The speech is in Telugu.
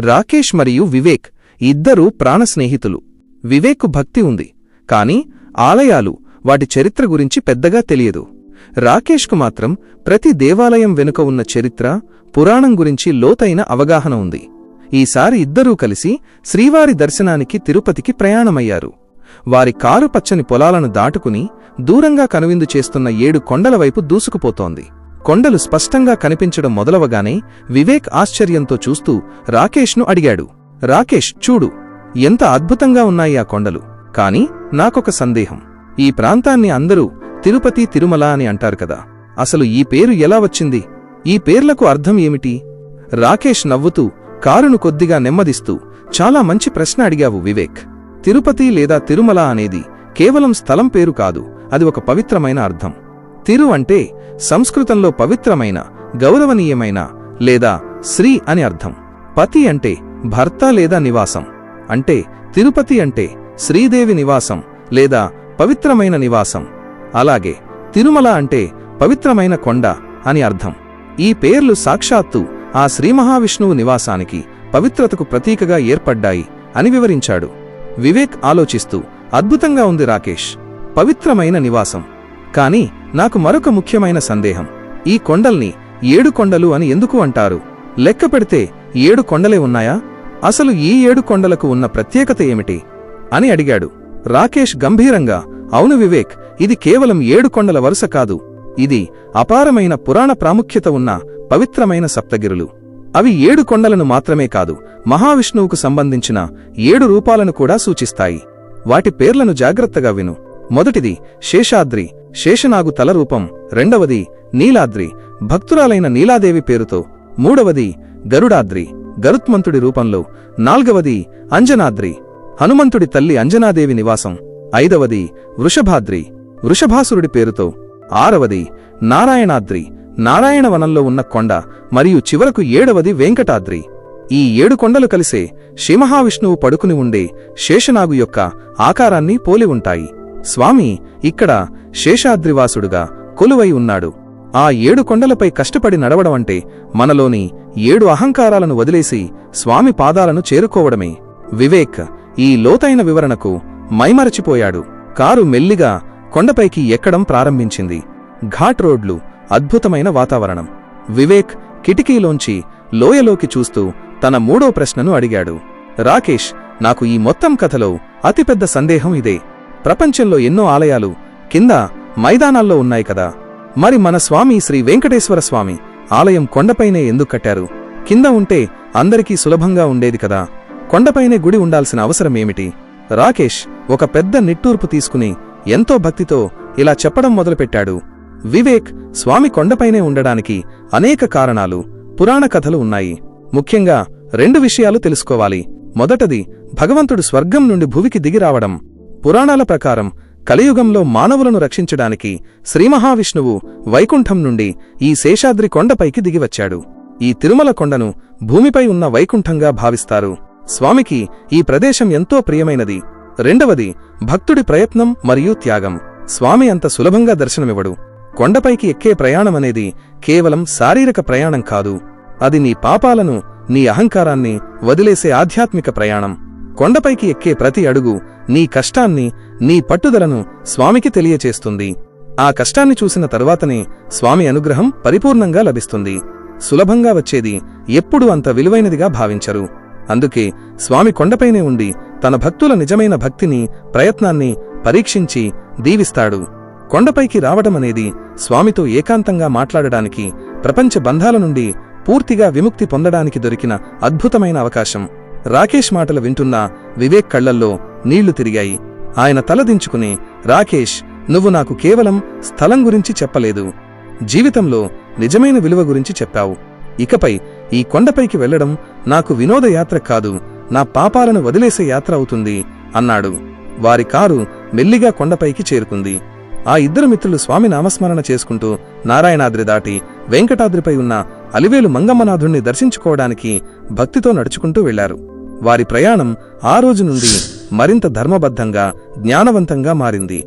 రాకేష్ మరియు వివేక్ ఇద్దరూ ప్రాణ స్నేహితులు. వివేక్ భక్తి ఉంది కాని ఆలయాలు వాటి చరిత్ర గురించి పెద్దగా తెలియదు. రాకేష్కు మాత్రం ప్రతి దేవాలయం వెనుక ఉన్న చరిత్ర పురాణం గురించి లోతైన అవగాహన ఉంది. ఈసారి ఇద్దరూ కలిసి శ్రీవారి దర్శనానికి తిరుపతికి ప్రయాణమయ్యారు. వారి కారు పచ్చని పొలాలను దాటుకుని దూరంగా కనువిందు చేస్తున్న ఏడు కొండల వైపు దూసుకుపోతోంది. కొండలు స్పష్టంగా కనిపించడం మొదలవగానే వివేక్ ఆశ్చర్యంతో చూస్తూ రాకేష్ను అడిగాడు. రాకేష్ చూడు ఎంత అద్భుతంగా ఉన్నాయి ఆ కొండలు. కాని నాకొక సందేహం. ఈ ప్రాంతాన్ని అందరూ తిరుపతి తిరుమల అని అంటారు కదా. అసలు ఈ పేరు ఎలా వచ్చింది? ఈ పేర్లకు అర్థం ఏమిటి? రాకేష్ నవ్వుతూ కారును కొద్దిగా నెమ్మదిస్తూ చాలా మంచి ప్రశ్న అడిగావు వివేక్. తిరుపతి లేదా తిరుమల అనేది కేవలం స్థలం పేరు కాదు. అది ఒక పవిత్రమైన అర్థం. తిరు అంటే సంస్కృతంలో పవిత్రమైన గౌరవనీయమైన లేదా శ్రీ అని అర్థం. పతి అంటే భర్త లేదా నివాసం. అంటే తిరుపతి అంటే శ్రీదేవి నివాసం లేదా పవిత్రమైన నివాసం. అలాగే తిరుమల అంటే పవిత్రమైన కొండ అని అర్థం. ఈ పేర్లు సాక్షాత్తు ఆ శ్రీ మహావిష్ణువు నివాసానికి పవిత్రతకు ప్రతీకగా ఏర్పడ్డాయి అని వివరించాడు. వివేక్ ఆలోచిస్తూ అద్భుతంగా ఉంది రాకేష్. పవిత్రమైన నివాసం. కాని నాకు మరొక ముఖ్యమైన సందేహం. ఈ కొండల్ని ఏడు కొండలు అని ఎందుకు అంటారు? లెక్క పెడితే ఏడు కొండలే ఉన్నాయా? అసలు ఈ ఏడు కొండలకు ఉన్న ప్రత్యేకత ఏమిటి? అని అడిగాడు. రాకేష్ గంభీరంగా అవును వివేక్ ఇది కేవలం ఏడు కొండల వరుస కాదు. ఇది అపారమైన పురాణ ప్రాముఖ్యత ఉన్న పవిత్రమైన సప్తగిరులు. అవి ఏడు కొండలను మాత్రమే కాదు మహావిష్ణువుకు సంబంధించిన ఏడు రూపాలను కూడా సూచిస్తాయి. వాటి పేర్లను జాగ్రత్తగా విను. మొదటిది శేషాద్రి శేషనాగు తల రూపం. రెండవది నీలాద్రి. భక్తురాలైన నీలాదేవి పేరుతో. మూడవది గరుడాద్రి. గరుత్మంతుడి రూపంలో. నాల్గవది అంజనాద్రి. హనుమంతుడి తల్లి అంజనాదేవి నివాసం. ఐదవది వృషభాద్రి. వృషభాసురుడి పేరుతో. ఆరవది నారాయణాద్రి. నారాయణవనంలో ఉన్న కొండ మరియు చివరకు ఏడవది వెంకటాద్రి. ఈ ఏడు కొండలు కలిసే శ్రీమహావిష్ణువు పడుకుని ఉండే శేషనాగు యొక్క ఆకారాన్ని పోలి ఉంటాయి. స్వామి ఇక్కడ శేషాద్రివాసుడుగా కొలువై ఉన్నాడు. ఆ ఏడు కొండలపై కష్టపడి నడవడమంటే మనలోని ఏడు అహంకారాలను వదిలేసి స్వామి పాదాలను చేరుకోవడమే. వివేక్ ఈ లోతైన వివరణకు మైమరచిపోయాడు. కారు మెల్లిగా కొండపైకి ఎక్కడం ప్రారంభించింది. ఘాట్ రోడ్లు అద్భుతమైన వాతావరణం. వివేక్ కిటికీలోంచి లోయలోకి చూస్తూ తన మూడో ప్రశ్నను అడిగాడు. రాకేష్ నాకు ఈ మొత్తం కథలో అతిపెద్ద సందేహం ఇదే. ప్రపంచంలో ఎన్నో ఆలయాలు కింద మైదానాల్లో ఉన్నాయి కదా. మరి మన స్వామి శ్రీ వెంకటేశ్వర స్వామి ఆలయం కొండపైనే ఎందుకు కట్టారు? కింద ఉంటే అందరికీ సులభంగా ఉండేది కదా. కొండపైనే గుడి ఉండాల్సిన అవసరమేమిటి రాకేష్ ఒక పెద్ద నిట్టూర్పు తీసుకుని ఎంతో భక్తితో ఇలా చెప్పడం మొదలుపెట్టాడు. వివేక్ స్వామి కొండపైనే ఉండడానికి అనేక కారణాలు పురాణ కథలు ఉన్నాయి. ముఖ్యంగా రెండు విషయాలు తెలుసుకోవాలి. మొదటది భగవంతుడు స్వర్గం నుండి భువికి దిగిరావడం పురాణాల ప్రకారం కలియుగంలో మానవులను రక్షించడానికి శ్రీమహావిష్ణువు వైకుంఠం నుండి ఈ శేషాద్రి కొండపైకి దిగివచ్చాడు. ఈ తిరుమల కొండను భూమిపై ఉన్న వైకుంఠంగా భావిస్తారు. స్వామికి ఈ ప్రదేశం ఎంతో ప్రియమైనది. రెండవది భక్తుడి ప్రయత్నం మరియు త్యాగం. స్వామి అంత సులభంగా దర్శనమివ్వడు. కొండపైకి ఎక్కే ప్రయాణమనేది కేవలం శారీరక ప్రయాణం కాదు. అది నీ పాపాలను నీ అహంకారాన్ని వదిలేసే ఆధ్యాత్మిక ప్రయాణం. కొండపైకి ఎక్కే ప్రతి అడుగు నీ కష్టాన్ని నీ పట్టుదలను స్వామికి తెలియచేస్తుంది. ఆ కష్టాన్ని చూసిన తరువాతనే స్వామి అనుగ్రహం పరిపూర్ణంగా లభిస్తుంది. సులభంగా వచ్చేది ఎప్పుడూ అంత విలువైనదిగా భావించరు. అందుకే స్వామి కొండపైనే ఉండి తన భక్తుల నిజమైన భక్తిని ప్రయత్నాన్ని పరీక్షించి దీవిస్తాడు. కొండపైకి రావడమనేది స్వామితో ఏకాంతంగా మాట్లాడడానికి ప్రపంచ బంధాల నుండి పూర్తిగా విముక్తి పొందడానికి దొరికిన అద్భుతమైన అవకాశం. రాకేష్ మాటలు వింటున్న వివేక్ కళ్ళల్లో నీళ్ళు తిరిగాయి. ఆయన తలదించుకుని రాకేష్ నువ్వు నాకు కేవలం స్థలం గురించి చెప్పలేదు. జీవితంలో నిజమైన విలువ గురించి చెప్పావు. ఇకపై ఈ కొండపైకి వెళ్ళడం నాకు వినోదయాత్ర కాదు. నా పాపాలను వదిలేసే యాత్ర అవుతుంది అన్నాడు. వారి కారు మెల్లిగా కొండపైకి చేరుకుంది. ఆ ఇద్దరు మిత్రులు స్వామి నామస్మరణ చేసుకుంటూ నారాయణాద్రి దాటి వెంకటాద్రిపై ఉన్న అలివేలు మంగమ్మనాథుణ్ణి దర్శించుకోవడానికి భక్తితో నడుచుకుంటూ వెళ్ళారు. వారి ప్రయాణం ఆ రోజు నుండి మరింత ధర్మబద్ధంగా జ్ఞానవంతంగా మారింది.